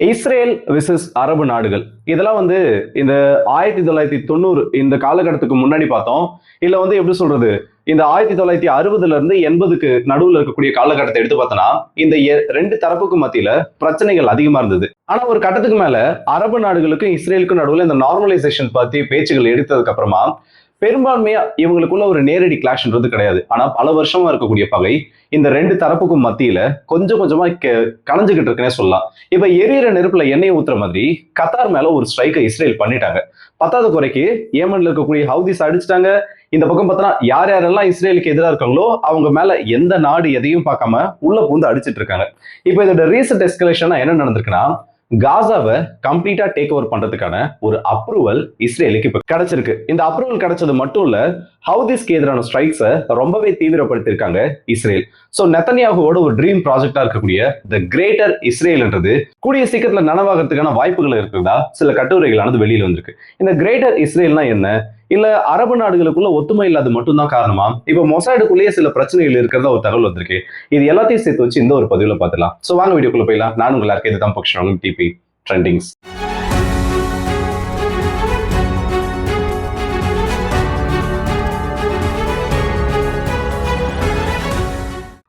Israel versus அரபு நாடுகள். இதெல்லாம் வந்து இந்த ஆயிரத்தி தொள்ளாயிரத்தி தொண்ணூறு இந்த காலகட்டத்துக்கு முன்னாடி பார்த்தோம். இல்ல வந்து எப்படி சொல்றது? இந்த ஆயிரத்தி தொள்ளாயிரத்தி அறுபதுல இருந்து எண்பதுக்கு நடுவில் இருக்கக்கூடிய காலகட்டத்தை எடுத்து பார்த்தோம்னா இந்த எ- ரெண்டு தரப்புக்கும் மத்தியில பிரச்சனைகள் அதிகமா இருந்தது. ஆனா ஒரு கட்டத்துக்கு மேல அரபு நாடுகளுக்கும் இஸ்ரேலுக்கும் நடுவில் இந்த நார்மலைசேஷன் பத்தி பேச்சுகள் எடுத்ததுக்கு அப்புறமா பெரும்பான்மையா இவங்களுக்குள்ள ஒரு நேரடி கிளாஷ்ன்றது கிடையாது. ஆனா பல வருஷமா இருக்கக்கூடிய பகை இந்த ரெண்டு தரப்புக்கும் மத்தியில கொஞ்சம் கொஞ்சமா கெ- கலைஞ்சுகிட்டு இருக்குன்னே சொல்லலாம். இப்ப எரியிற நெருப்புல எண்ணெய் ஊத்துற மாதிரி கத்தார் மேல ஒரு ஸ்ட்ரைக்கை இஸ்ரேல் பண்ணிட்டாங்க. பத்தாவது குறைக்கு ஏமன்ல இருக்கக்கூடிய ஹவுதிஸ் அடிச்சிட்டாங்க. இந்த பக்கம் பார்த்தோன்னா யார் யாரெல்லாம் இஸ்ரேலுக்கு எதிராக இருக்காங்களோ அவங்க மேல எந்த நாடு எதையும் பார்க்காம உள்ள பூந்து அடிச்சிட்டு இருக்காங்க. இப்போ இதோட ரீசெண்ட் எஸ்கலேஷனா என்ன நடந்திருக்குன்னா காசாவை கம்ப்ளீட்டா டேக் ஓவர் பண்றதுக்கான ஒரு அப்ரூவல் இஸ்ரேலுக்கு இப்ப கிடைச்சிருக்கு. இந்த அப்ரூவல் கிடைச்சது மட்டும் இல்ல ஹவுதிஸ்க்கு எதிரான ஸ்ட்ரைக்ஸை ரொம்பவே தீவிரப்படுத்தியிருக்காங்க இஸ்ரேல். ஸோ நெத்தன்யாகுவோட ஒரு ட்ரீம் ப்ராஜெக்டா இருக்கக்கூடிய த கிரேட்டர் இஸ்ரேல்ன்றது கூடிய சீக்கிரத்துல நனவாகிறதுக்கான வாய்ப்புகள் இருக்கிறதா சில கட்டுரைகளானது வெளியில வந்திருக்கு. இந்த கிரேட்டர் இஸ்ரேல்னா என்ன? இல்ல அரபு நாடுகளுக்குள்ள ஒத்துமை இல்லாத மட்டும்தான் காரணமா? இப்ப மொசாடுக்குள்ளேயே சில பிரச்சனைகள் இருக்கிறதா ஒரு தகவல் வந்திருக்கு. இது எல்லாத்தையும் சேர்த்து வச்சு இந்த ஒரு பதிவுல பார்த்துலாம் சோ வாங்க வீடியோக்குள்ள போயிடலாம். நான் உங்களுக்கு எல்லாருக்கும் இதுதான் பக்ஷன் டிபி ட்ரெண்டிங்ஸ்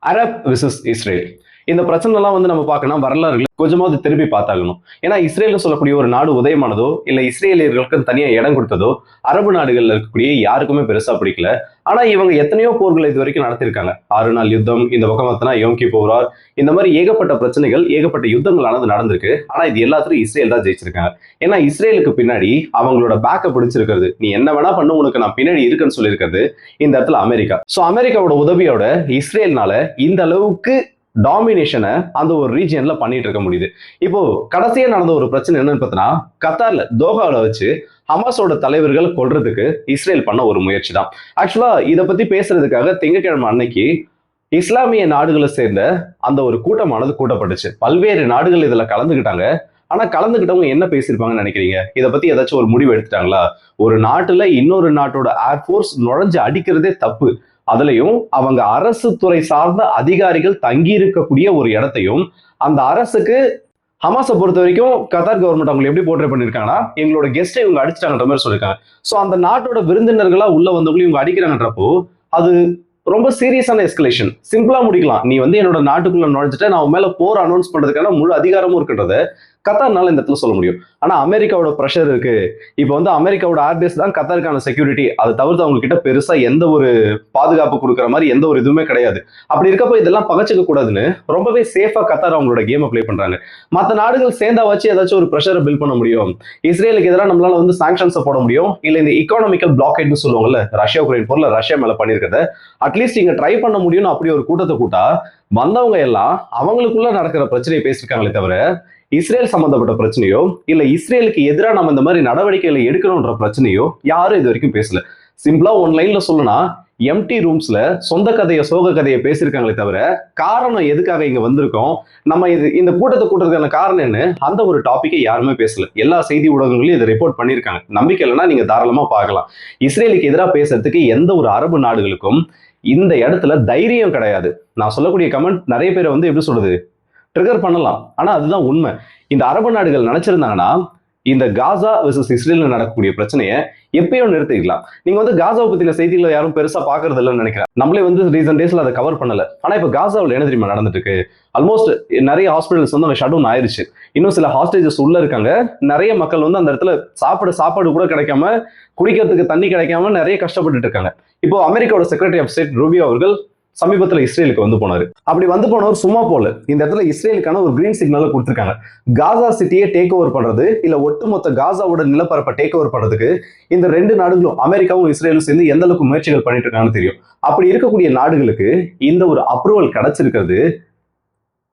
அரப் விசஸ் இஸ்ரேல் இந்த பிரச்சனை எல்லாம் வந்து நம்ம பார்க்கணும் வரலாறுகளை கொஞ்சமாவது திருப்பி பார்த்தாகணும். ஏன்னா இஸ்ரேல் சொல்லக்கூடிய ஒரு நாடு உதயமானதோ இல்லை இஸ்ரேலியர்களுக்கு தனியா இடம் கொடுத்ததோ அரபு நாடுகள்ல இருக்கக்கூடிய யாருக்குமே பெருசா பிடிக்கல. ஆனா இவங்க எத்தனையோ போர்களை இது வரைக்கும் நடத்திருக்காங்க ஆறு நாள் யுத்தம் இந்த பக்கம் பார்த்தனா யோங்கி போரார் இந்த மாதிரி ஏகப்பட்ட பிரச்சனைகள் ஏகப்பட்ட யுத்தங்களானது நடந்திருக்கு. ஆனா இது எல்லாத்துலயும் இஸ்ரேல் தான் ஜெயிச்சிருக்காங்க. ஏன்னா இஸ்ரேலுக்கு பின்னாடி அவங்களோட பேக்கை பிடிச்சிருக்கிறது. நீ என்ன வேணா பண்ணு உனக்கு நான் பின்னாடி இருக்குன்னு சொல்லியிருக்கிறது இந்த இடத்துல அமெரிக்கா. ஸோ அமெரிக்காவோட உதவியோட இஸ்ரேல்னால இந்த அளவுக்கு டாமினேஷனை அந்த ஒரு ரீஜியன்ல பண்ணிட்டு இருக்க முடியுது. இப்போ கடைசியா நடந்த ஒரு பிரச்சனை என்னன்னு பார்த்தோன்னா கத்தார்ல தோஹாவில் வச்சு ஹமாஸோட தலைவர்கள் கொல்றதுக்கு இஸ்ரேல் பண்ண ஒரு முயற்சி தான் ஆக்சுவலா இதை பத்தி பேசுறதுக்காக திங்கட்கிழமை அன்னைக்கு இஸ்லாமிய நாடுகளை சேர்ந்த அந்த ஒரு கூட்டமானது கூட்டப்பட்டுச்சு. பல்வேறு நாடுகள் இதுல கலந்துக்கிட்டாங்க ஆனா கலந்துக்கிட்டவங்க என்ன பேசியிருப்பாங்கன்னு நினைக்கிறீங்க? இதை பத்தி ஏதாச்சும் ஒரு முடிவு எடுத்துட்டாங்களா? ஒரு நாட்டுல இன்னொரு நாட்டோட ஏர்ஃபோர்ஸ் நுழைஞ்சு அடிக்கிறதே தப்பு. அதுலயும் அவங்க அரசு துறை சார்ந்த அதிகாரிகள் தங்கி இருக்கக்கூடிய ஒரு இடத்தையும் அந்த அரசுக்கு ஹமாஸை பொறுத்த வரைக்கும் கத்தார் கவர்மெண்ட் அவங்களை எப்படி போர்ட்ரே பண்ணிருக்காங்கன்னா எங்களோட கெஸ்ட்டை இவங்க அடிச்சிட்டாங்கன்ற மாதிரி சொல்லியிருக்காங்க. ஸோ அந்த நாட்டோட விருந்தினர்களா உள்ள வந்தவங்களையும் இவங்க அடிக்கிறாங்கன்றப்போ அது ரொம்ப சீரியஸான எஸ்கலேஷன் சிம்பிளா முடிக்கலாம். நீ வந்து என்னோட நாட்டுக்குள்ள நுழைஞ்சிட்ட நான் உன் மேல போர் அனௌன்ஸ் பண்றதுக்கான முழு அதிகாரமும் இருக்கின்றது கத்தார்னால இந்த இடத்துல சொல்ல முடியும். ஆனா அமெரிக்காவோட ப்ரெஷர் இருக்கு. இப்போ வந்து அமெரிக்காவோட ஆர்பிஎஸ் தான் கத்தாருக்கான செக்யூரிட்டி அதை தவிர்த்து அவங்க கிட்ட பெருசா எந்த ஒரு பாதுகாப்பு கொடுக்குற மாதிரி எந்த ஒரு இதுவுமே கிடையாது. அப்படி இருக்கப்போ இதெல்லாம் பகச்சிக்க கூடாதுன்னு ரொம்பவே சேஃபா கத்தார் அவங்களோட கேமை பிளே பண்றாங்க. மற்ற நாடுகள் சேர்ந்தா வச்சு ஏதாச்சும் ஒரு ப்ரெஷரை பில்ட் பண்ண முடியும். இஸ்ரேலுக்கு எதிராக நம்மளால வந்து சாங்ஷன்ஸை போட முடியும். இல்ல இந்த இக்கானமிக்கல் பிளாக்கெட்னு சொல்லுவாங்கல்ல ரஷ்யா உக்ரைன் போர்ல ரஷ்யா மேல பண்ணிருக்கிறத அட்லீஸ்ட் இங்க ட்ரை பண்ண முடியும்னு அப்படி ஒரு கூட்டத்தை கூட்டா வந்தவங்க எல்லாம் அவங்களுக்குள்ள நடக்கிற பிரச்சனையை பேசியிருக்காங்களே தவிர இஸ்ரேல் சம்பந்தப்பட்ட பிரச்சனையோ இல்ல இஸ்ரேலுக்கு எதிராக நம்ம இந்த மாதிரி நடவடிக்கைகளை எடுக்கணும்ன்ற பிரச்சனையோ யாரும் இது வரைக்கும் பேசல. சிம்பிளா ஒன் லைன்ல சொல்லணும்னா எம்டி ரூம்ஸ்ல சொந்த கதையை சோக கதையை பேசியிருக்காங்களே தவிர காரணம் எதுக்காக இங்க வந்திருக்கோம்? நம்ம இது இந்த கூட்டத்தை கூட்டுறதுக்கான காரணம் என்ன? அந்த ஒரு டாப்பிக்கை யாருமே பேசல. எல்லா செய்தி ஊடகங்களையும் இதை ரிப்போர்ட் பண்ணியிருக்காங்க. நம்பிக்கை இல்லைன்னா நீங்க தாராளமா பார்க்கலாம். இஸ்ரேலுக்கு எதிராக பேசுறதுக்கு எந்த ஒரு அரபு நாடுகளுக்கும் இந்த இடத்துல தைரியம் கிடையாது. நான் சொல்லக்கூடிய கமெண்ட் நிறைய பேரை வந்து எப்படி சொல்றது? ட்ரிகர் பண்ணலாம். ஆனா அதுதான் உண்மை. இந்த அரபு நாடுகள் நினைச்சிருந்தாங்கன்னா இந்த காசா விசஸ் இஸ்ரேலில் நடக்கக்கூடிய பிரச்சனையை எப்பயோ நிறுத்திக்கலாம் நீங்க வந்து காசாவை பத்தின செய்திகளை யாரும் பெருசா பாக்குறது இல்லைன்னு நினைக்கிறேன். நம்மளே வந்து ரீசன்ட் டேஸ்ல அதை கவர் பண்ணல. ஆனா இப்ப காசாவில் என்ன தெரியுமா நடந்துட்டு இருக்கு ஆல்மோஸ்ட் நிறைய ஹாஸ்பிட்டல்ஸ் வந்து ஷட் டவுன் ஆயிருச்சு. இன்னும் சில ஹாஸ்டேஜஸ் உள்ள இருக்காங்க. நிறைய மக்கள் வந்து அந்த இடத்துல சாப்பிட சாப்பாடு கூட கிடைக்காம குடிக்கிறதுக்கு தண்ணி கிடைக்காம நிறைய கஷ்டப்பட்டுட்டு இருக்காங்க. இப்போ அமெரிக்காவோட செக்ரட்டரி ஆஃப் ஸ்டேட் ரூபியோ அவர்கள் சமீபத்தில் இஸ்ரேலுக்கு வந்து போனார். அப்படி வந்து போனவர் சும்மா போல. இந்த இடத்துல இஸ்ரேலுக்கான ஒரு கிரீன் சிக்னலை கொடுத்துருக்காங்க. காசா சிட்டியை டேக் ஓவர் பண்றது இல்ல ஒட்டுமொத்த காசாவோட நிலப்பரப்பை டேக் ஓவர் பண்றதுக்கு இந்த ரெண்டு நாடுகளும் அமெரிக்காவும் இஸ்ரேலும் சேர்ந்து எந்த அளவுக்கு முயற்சிகள் பண்ணிட்டு இருக்காங்கன்னு தெரியும். அப்படி இருக்கக்கூடிய நாடுகளுக்கு இந்த ஒரு அப்ரூவல் கிடைச்சிருக்கிறது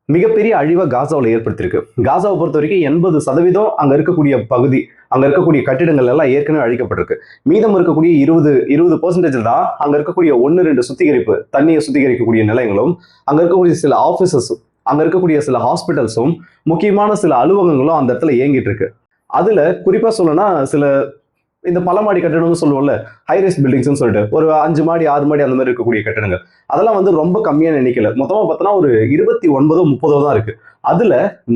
மிகப்பெரிய அழிவை காசாவில் ஏற்படுத்தியிருக்கு. காசாவை பொறுத்த வரைக்கும் எண்பது சதவீதம் அங்கே இருக்கக்கூடிய பகுதி அங்க இருக்கக்கூடிய கட்டிடங்கள் எல்லாம் ஏற்கனவே அழிக்கப்பட்டிருக்கு. மீதம் இருக்கக்கூடிய இருபது இருபது பர்சன்டேஜ் தான் அங்க இருக்கக்கூடிய ஒன்று ரெண்டு சுத்திகரிப்பு தண்ணியை சுத்திகரிக்கக்கூடிய நிலையங்களும் அங்க இருக்கக்கூடிய சில ஆபீசஸும் அங்க இருக்கக்கூடிய சில ஹாஸ்பிட்டல்ஸும் முக்கியமான சில அலுவலகங்களும் அந்த இடத்துல இயங்கிட்டு இருக்கு. அதுல குறிப்பா சொல்லணும்னா சில இந்த பல மாடி கட்டடம்னு சொல்லுவோம்ல ஹைரைஸ் பில்டிங்ஸ்னு சொல்லிட்டு ஒரு அஞ்சு மாடி ஆறு மாடி அந்த மாதிரி இருக்கக்கூடிய கட்டணங்கள் அதெல்லாம் வந்து ரொம்ப கம்மியான எண்ணிக்கையில மொத்தமா பார்த்தோன்னா ஒரு இருபத்தி ஒன்பதோ முப்பதோ தான் இருக்கு. அதுல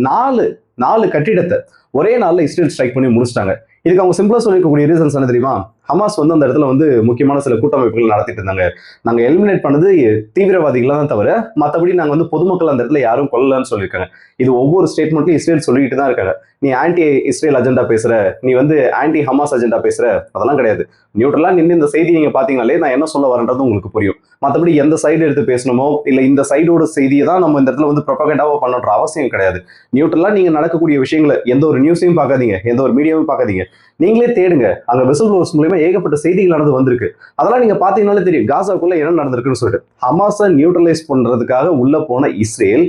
நாலு நாலு கட்டிடத்தை ஒரே நாளில் இஸ்ரேல் ஸ்ட்ரைக் பண்ணி முடிச்சிட்டாங்க. இதுக்கு அவங்க சிம்பிளாக சொல்லியிருக்கக்கூடிய ரீசன்ஸ் என்ன தெரியுமா? ஹமாஸ் வந்து அந்த இடத்துல வந்து முக்கியமான சில கூட்டமைப்புகள் நடத்திட்டு இருந்தாங்க. நாங்கள் எலிமினேட் பண்ணது தீவிரவாதிகள் தான் தவிர மற்றபடி நாங்கள் வந்து பொதுமக்கள் அந்த இடத்துல யாரும் கொல்லலன்னு சொல்லியிருக்காங்க. இது ஒவ்வொரு ஸ்டேட்மெண்ட்லையும் இஸ்ரேல் சொல்லிக்கிட்டு தான் இருக்காங்க. நீ ஆன்டி இஸ்ரேல் அஜெண்டா பேசுற நீ வந்து ஆன்டி ஹமாஸ் அஜெண்டா பேசுற அதெல்லாம் கிடையாது. நியூட்ரலாக நின்று இந்த செய்தி நீங்கள் பார்த்தீங்கனாலே நான் என்ன சொல்ல வரேன்றது உங்களுக்கு புரியும். மற்றபடி எந்த சைடு எடுத்து பேசணுமோ இல்லை இந்த சைடோட செய்தியை தான் நம்ம இந்த இடத்துல வந்து ப்ரொபகண்டாவா பண்ணுற அவசியம் கிடையாது. நியூட்ரலாக நீங்கள் நடக்கக்கூடிய விஷயங்களை எந்த ஒரு நியூஸையும் பார்க்காதீங்க எந்த ஒரு மீடியாவும் பார்க்காதீங்க. நீங்களே தேடுங்க. அங்கே விசில் ப்ளோவர்ஸ் மூலியமா ஏகப்பட்ட செய்திகளானது வந்திருக்கு. அதெல்லாம் நீங்க பாத்தீங்கன்னாலே தெரியும். காசாக்குள்ள என்ன நடந்திருக்குன்னு சொல்லிட்டு. ஹமாஸை நியூட்ரலைஸ் பண்றதுக்காக உள்ள போன இஸ்ரேல்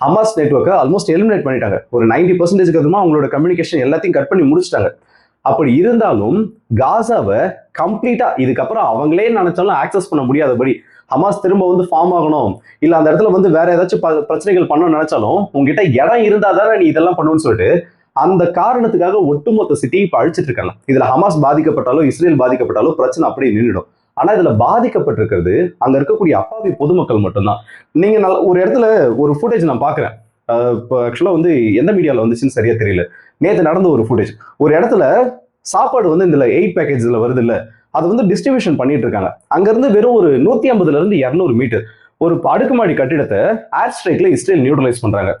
ஹமாஸ் நெட்ஒர்க்கை ஆல்மோஸ்ட் எலிமினேட் பண்ணிட்டாங்க. ஒரு நைன்டி பர்சன்டேஜ்க்கு அதுமா அவங்களோட கம்யூனிகேஷன் எல்லாத்தையும் கட் பண்ணி முடிச்சிட்டாங்க. அப்படி இருந்தாலும் காசாவை கம்ப்ளீட்டா இதுக்கப்புறம் அவங்களே நினைச்சாலும் ஆக்சஸ் பண்ண முடியாதபடி ஹமாஸ் திரும்ப வந்து ஃபார்ம் ஆகணும். இல்ல அந்த இடத்துல வந்து வேற ஏதாச்சும் பிரச்சனைகள் பண்ணணும்னு நினைச்சாலும் உங்ககிட்ட இடம் இருந்தா தானே நீ இதெல்லாம் பண்ணணும்னு சொல்லிட்டு அந்த காரணத்துக்காக ஒட்டுமொத்த சிட்டியை இப்போ அழிச்சிட்டு இருக்காங்க. இதுல ஹமாஸ் பாதிக்கப்பட்டாலும் இஸ்ரேல் பாதிக்கப்பட்டாலும் பிரச்சனை அப்படியே நின்றுடும் ஆனா இதுல பாதிக்கப்பட்டிருக்கிறது அங்க இருக்கக்கூடிய அப்பாவி பொதுமக்கள் மட்டும்தான். நீங்க நல்ல ஒரு இடத்துல ஒரு ஃபுட்டேஜ் நான் பாக்குறேன். இப்போ ஆக்சுவலா வந்து எந்த மீடியால வந்துச்சுன்னு சரியா தெரியல. நேற்று நடந்த ஒரு ஃபுட்டேஜ் ஒரு இடத்துல சாப்பாடு வந்து இந்த எயிட் பேக்கேஜ்ல வருது இல்ல அது வந்து டிஸ்ட்ரிபியூஷன் பண்ணிட்டு இருக்காங்க. அங்க இருந்து வெறும் ஒரு நூத்தி ஐம்பதுல இருந்து இருநூறு மீட்டர் ஒரு அடுக்குமாடி கட்டிடத்தை ஏர் ஸ்ட்ரைக்ல இஸ்ரேல் நியூட்ரலைஸ் பண்றாங்க.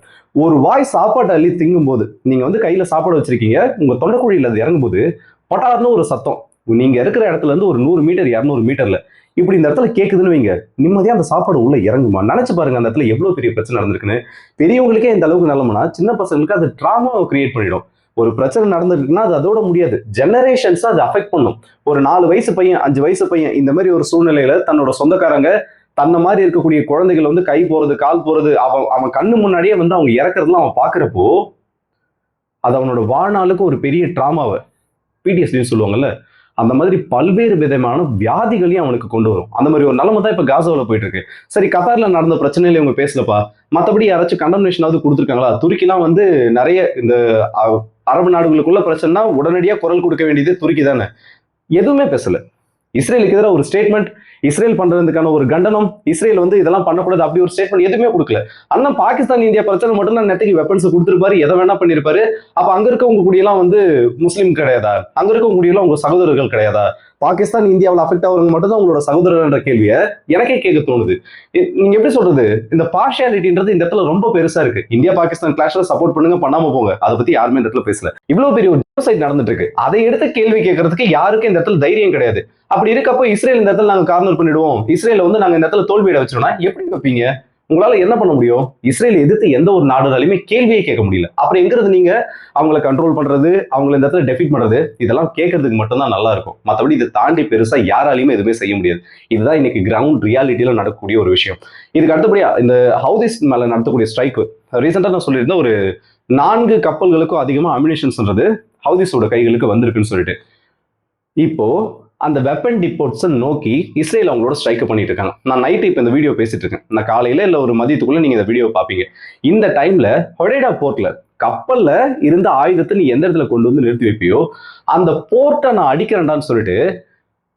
ஒரு வாய் சாப்பாட்டை அள்ளி திங்கும் போது நீங்க வந்து கையில சாப்பாடு வச்சிருக்கீங்க உங்க தொண்டக்குழியில் அது இறங்கும் போது பட்டார்னு ஒரு சத்தம். நீங்க இருக்கிற இடத்துல இருந்து ஒரு நூறு மீட்டர் இரநூறு மீட்டர்ல. இப்படி இந்த இடத்துல கேக்குதுன்னு வைங்க. நிம்மதியா அந்த சாப்பாடு உள்ள இறங்குமா? நினைச்சு பாருங்க அந்த இடத்துல எவ்வளவு பெரிய பிரச்சனை நடந்திருக்குன்னு. பெரியவங்களுக்கே இந்த அளவுக்கு நிலமனா சின்ன பசங்களுக்கு அது ட்ராமாவை கிரியேட் பண்ணிடும். ஒரு பிரச்சனை நடந்திருக்குன்னா அது அதோட முடியாது. ஜெனரேஷன்ஸ் அது அஃபெக்ட் பண்ணும். ஒரு நாலு வயசு பையன் அஞ்சு வயசு பையன் இந்த மாதிரி ஒரு சூழ்நிலையில தன்னோட சொந்தக்காரங்க தன்னை மாதிரி இருக்கக்கூடிய குழந்தைகள் வந்து கை போறது கால் போறது அவன் அவன் கண்ணு முன்னாடியே வந்து அவங்க இறக்குறதுலாம் அவன் பார்க்குறப்போ அது அவனோட வாழ்நாளுக்கு ஒரு பெரிய ட்ராமாவை. பிடிஎஸ்டின்னு சொல்லுவாங்கல்ல அந்த மாதிரி பல்வேறு விதமான வியாதிகளையும் அவனுக்கு கொண்டு வரும். அந்த மாதிரி ஒரு நிலைமை தான் இப்போ காசாவில் போயிட்டு இருக்கு சரி கத்தாரில் நடந்த பிரச்சனையில இவங்க பேசலப்பா. மற்றபடி யாராச்சும் கண்டம்னேஷனாவது கொடுத்துருக்காங்களா? துருக்கிலாம் வந்து நிறைய இந்த அரபு நாடுகளுக்குள்ள பிரச்சனைனா உடனடியாக குரல் கொடுக்க வேண்டியது துருக்கி தானே. எதுவுமே பேசலை. இஸ்ரேலுக்கு எதிராக ஒரு ஸ்டேட்மெண்ட் இஸ்ரேல் பண்றதுக்கான ஒரு கண்டனம் இஸ்ரேல் வந்து இதெல்லாம் பண்ணக்கூடாது அப்படி ஒரு ஸ்டேட்மெண்ட் எதுவுமே கொடுக்கல. ஆனா பாகிஸ்தான் இந்தியா பிரச்சனை மட்டும் தான் நேற்றுக்கு வெப்பன்ஸ் கொடுத்துருப்பாரு எதை வேணா பண்ணிருப்பாரு. அப்ப அங்க இருக்கவங்க கூடியெல்லாம் வந்து முஸ்லீம் கிடையாதா? அங்க இருக்கவங்க கூடியெல்லாம் உங்க சகோதரர்கள் கிடையாதா? பாகிஸ்தான் இந்தியாவில் அஃபெக்ட் ஆகுறவங்க மட்டும் தான் உங்களோட சகோதரர்ன்ற கேள்வியை எனக்கே கேட்க தோணுது. நீங்க எப்படி சொல்றது? இந்த பார்ஷியாலிட்டின்றது இந்த இடத்துல ரொம்ப பெருசா இருக்கு. இந்தியா பாகிஸ்தான் கிளாஷ்ல சப்போர்ட் பண்ணுங்க பண்ணாம போங்க. அதை பத்தி யாருமே இந்த இடத்துல பேசல. இவ்வளவு பெரிய ஒரு ஜெனோசைட் நடந்துட்டு இருக்கு அதை எடுத்து கேள்வி கேட்கறதுக்கு யாருக்கும் இந்த இடத்துல தைரியம் கிடையாது. அப்படி இருக்கப்போ இஸ்ரேல் இந்த இடத்துல நாங்க கார்னர் பண்ணிடுவோம். இஸ்ரேல வந்து நாங்க இந்த இடத்துல தோல்வியிட வச்சிரோம்னா எப்படி வைப்பீங்க? உங்களால என்ன பண்ண முடியும்? இஸ்ரேல் எதிர்த்து எந்த ஒரு நாடுனாலுமே கேள்வியே கேட்க முடியல. அப்புறம் எங்கிறது நீங்க அவங்கள கண்ட்ரோல் பண்றது அவங்கள இந்த இடத்துல டெஃபிட் பண்றது இதெல்லாம் கேட்கறதுக்கு மட்டும்தான் நல்லா இருக்கும். மற்றபடி இதை தாண்டி பெருசா யாராலையுமே எதுவுமே செய்ய முடியாது. இதுதான் இன்னைக்கு கிரவுண்ட் ரியாலிட்டியில நடக்கக்கூடிய ஒரு விஷயம். இதுக்கு அடுத்தபடியா இந்த ஹவுதிஸ் மேல நடத்தக்கூடிய ஸ்ட்ரைக் ரீசெண்டா நான் சொல்லியிருந்தேன் ஒரு நான்கு கப்பல்களுக்கும் அதிகமா அமினேஷன்ஸ்ன்றது ஹவுதிஸோட கைகளுக்கு வந்திருக்குன்னு சொல்லிட்டு. இப்போ அந்த வெப்பன் டிப்போர்ட்ஸை நோக்கி இஸ்ரேல் அவங்களோட ஸ்ட்ரைக் பண்ணிட்டு இருக்காங்க. நான் நைட்டு இப்போ இந்த வீடியோ பேசிட்டு இருக்கேன். நான் காலையில இல்லை ஒரு மதியத்துக்குள்ள நீங்க இந்த வீடியோ பார்ப்பீங்க இந்த டைம்ல ஹொடேடா போர்ட்ல கப்பல்ல இருந்த ஆயுதத்தை நீ எந்த இடத்துல கொண்டு வந்து நிறுத்தி வைப்பியோ அந்த போர்ட்டை நான் அடிக்கிறேன்டான்னு சொல்லிட்டு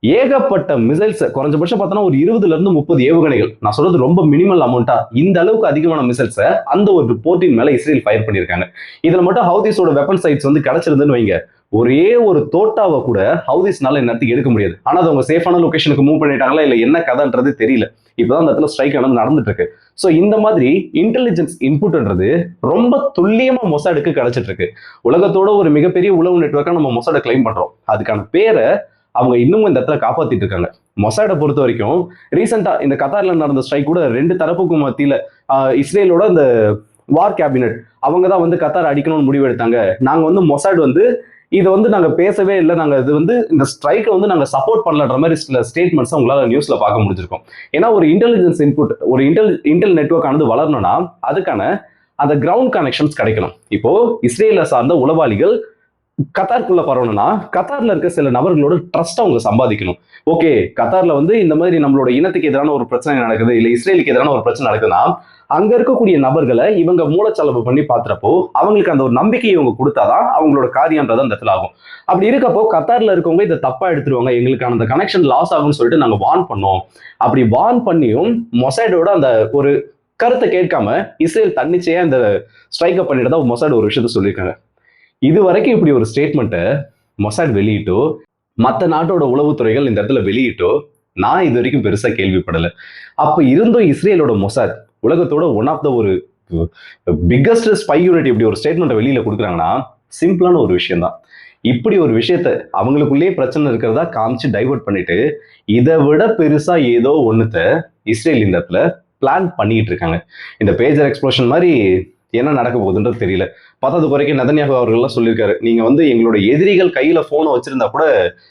ஏகப்பட்ட மிசைல்ஸ் குறைஞ்சபட்சம் பார்த்தோன்னா ஒரு இருபதுல இருந்து முப்பது ஏவுகணைகள். நான் சொல்றது ரொம்ப மினிமல் அமௌண்ட்டா இந்த அளவுக்கு அதிகமான மிசைல்ஸை அந்த ஒரு போர்ட்டின் மேல இஸ்ரேல் ஃபயர் பண்ணியிருக்காங்க. இதுல மட்டும் ஹவுதிஸோட வெப்பன் சைட்ஸ் வந்து கிடைச்சிருந்துன்னு வைங்க. ஒரே ஒரு தோட்டாவை கூட ஹவுதிஸ்னால நேரத்துக்கு எடுக்க முடியாது. ஆனா அது அவங்க சேஃபான லொகேஷனுக்கு மூவ் பண்ணிட்டாங்களா இல்ல என்ன கதைன்றது தெரியல. இப்பதான் அந்த இடத்துல ஸ்ட்ரைக் ஆனது நடந்துட்டு இருக்கு ஸோ இந்த மாதிரி இன்டெலிஜென்ஸ் இன்புட்ன்றது ரொம்ப துல்லியமா மொசாடுக்கு கிடைச்சிட்டு இருக்கு உலகத்தோட ஒரு மிகப்பெரிய உளவு நெட்ஒர்க்காக நம்ம மொசாடை கிளைம் பண்றோம். அதுக்கான பேரை அவங்க இன்னமும் இந்த இடத்துல காப்பாத்திட்டு இருக்காங்க. மொசாடை பொறுத்த வரைக்கும் ரீசெண்டா இந்த கத்தார்ல நடந்த ஸ்ட்ரைக் கூட ரெண்டு தரப்புக்கும் மத்தியில இஸ்ரேலோட அந்த வார் கேபினட் அவங்க தான் வந்து கத்தார் அடிக்கணும்னு முடிவு எடுத்தாங்க நாங்க வந்து மொசாட் வந்து இதை வந்து நாங்க பேசவே இல்லை. நாங்க இது வந்து இந்த ஸ்ட்ரைக்கை வந்து நாங்க சப்போர்ட் பண்ணலன்ற மாதிரி சில ஸ்டேட்மெண்ட்ஸ் உங்களால நியூஸ்ல பார்க்க முடிஞ்சிருக்கும். ஏன்னா ஒரு இன்டெலிஜென்ஸ் இன்புட் ஒரு இன்டெல் இன்டெல் நெட்ஒர்க் ஆனது வளரணும்னா அதுக்கான அந்த கிரவுண்ட் கனெக்ஷன்ஸ் கிடைக்கணும். இப்போ இஸ்ரேல சார்ந்த உளவாளிகள் கத்தாருக்குள்ள பரவணும்னா கத்தார்ல இருக்க சில நபர்களோட ட்ரஸ்ட் அவங்க சம்பாதிக்கணும். ஓகே கத்தார்ல வந்து இந்த மாதிரி நம்மளோட இனத்துக்கு எதிரான ஒரு பிரச்சனை நடக்குது இல்ல இஸ்ரேலுக்கு எதிரான ஒரு பிரச்சனை நடக்குதுன்னா அங்க இருக்கக்கூடிய நபர்களை இவங்க மூலச்சலவு பண்ணி பாத்துறப்போ அவங்களுக்கு அந்த ஒரு நம்பிக்கையை இவங்க கொடுத்தாதான் அவங்களோட காரியம்ன்றது அந்த இடத்துல ஆகும். அப்படி இருக்கப்போ கத்தார்ல இருக்கவங்க இதை தப்பா எடுத்துருவாங்க எங்களுக்கான அந்த கனெக்ஷன் லாஸ் ஆகும்னு சொல்லிட்டு நாங்க வார்ன் பண்ணோம். அப்படி வார்ன் பண்ணியும் மொசைடோட அந்த ஒரு கருத்தை கேட்காம இஸ்ரேல் தன்னிச்சையா இந்த ஸ்ட்ரைக்கை பண்ணிட்டு தான் மொசைடு ஒரு விஷயத்த சொல்லியிருக்காங்க. இது வரைக்கும் இப்படி ஒரு ஸ்டேட்மெண்ட்டை மொசாட் வெளியிட்டோ மற்ற நாட்டோட உளவுத்துறைகள் இந்த இடத்துல வெளியிட்டோ நான் இது வரைக்கும் பெருசாக கேள்விப்படலை. அப்போ இருந்தும் இஸ்ரேலோட மொசாட் உலகத்தோட ஒன் ஆஃப் த ஒரு பிக்கஸ்ட் ஸ்பை யூனிட் இப்படி ஒரு ஸ்டேட்மெண்ட்டை வெளியில் கொடுக்குறாங்கன்னா சிம்பிளான ஒரு விஷயம் தான் இப்படி ஒரு விஷயத்த அவங்களுக்குள்ளேயே பிரச்சனை இருக்கிறதா காமிச்சு டைவர்ட் பண்ணிட்டு இதை விட பெருசா ஏதோ ஒன்றுத்தை இஸ்ரேல் இந்த இடத்துல பிளான் பண்ணிட்டு இருக்காங்க. இந்த பேஜர் எக்ஸ்ப்ளோஷன் மாதிரி என்ன நடக்க போகுதுன்றது தெரியல. பத்தாவது குறைக்கு நதன்யாகு அவர்கள்லாம் சொல்லியிருக்காரு. நீங்க வந்து எங்களோட எதிரிகள் கையில போனை வச்சிருந்தா கூட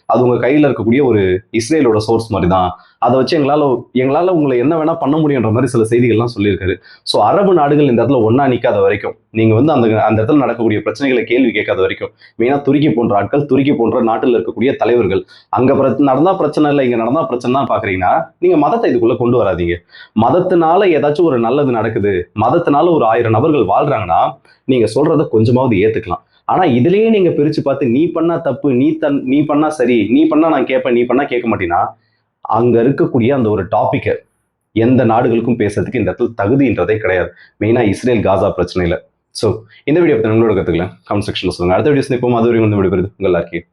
அது உங்க கையில இருக்கக்கூடிய ஒரு இஸ்ரேலோட சோர்ஸ் மாதிரி தான் அதை வச்சு எங்களால எங்களால உங்களை என்ன வேணா பண்ண முடியுன்ற மாதிரி சில செய்திகள்லாம் சொல்லியிருக்காரு. ஸோ அரபு நாடுகள் இந்த இடத்துல ஒன்னா நிக்காத வரைக்கும் நீங்க வந்து அந்த அந்த இடத்துல நடக்கக்கூடிய பிரச்சனைகளை கேள்வி கேட்காத வரைக்கும் மெயினா துருக்கி போன்ற ஆட்கள் துருக்கி போன்ற நாட்டில் இருக்கக்கூடிய தலைவர்கள் அங்க பிர- நடந்தா பிரச்சனை இல்லை இங்க நடந்தா பிரச்சனை தான் பாக்குறீங்கன்னா நீங்க மதத்தை இதுக்குள்ள கொண்டு வராதீங்க. மதத்தினால ஏதாச்சும் ஒரு நல்லது நடக்குது மதத்தினால ஒரு ஆயிரம் நபர்கள் வாழ்றாங்கன்னா நீங்க சொல்றத கொஞ்சமாவது ஏத்துக்கலாம். ஆனா இதுலயே நீங்க பிரிச்சு பார்த்து நீ பண்ணா தப்பு நீ தன் நீ பண்ணா சரி நீ பண்ணா நான் கேட்பேன் நீ பண்ணா கேட்க மாட்டேன்னா? அங்க இருக்கக்கூடிய அந்த ஒரு டாபிக்கை எந்த நாடுகளுக்கும் பேசுறதுக்கு இந்த இடத்துல தகுதின்றதே கிடையாது. மெயினா இஸ்ரேல் காசா பிரச்சனையில. ஸோ இந்த வீடியோ பத்தி உங்களோட கத்துக்கலாம் கமெண்ட் செக்ஷன்ல சொல்லுங்க. அடுத்த வீடியோ இப்போ அது வரைக்கும் வந்து விடுபடுது உங்கள் எல்லாருக்கும்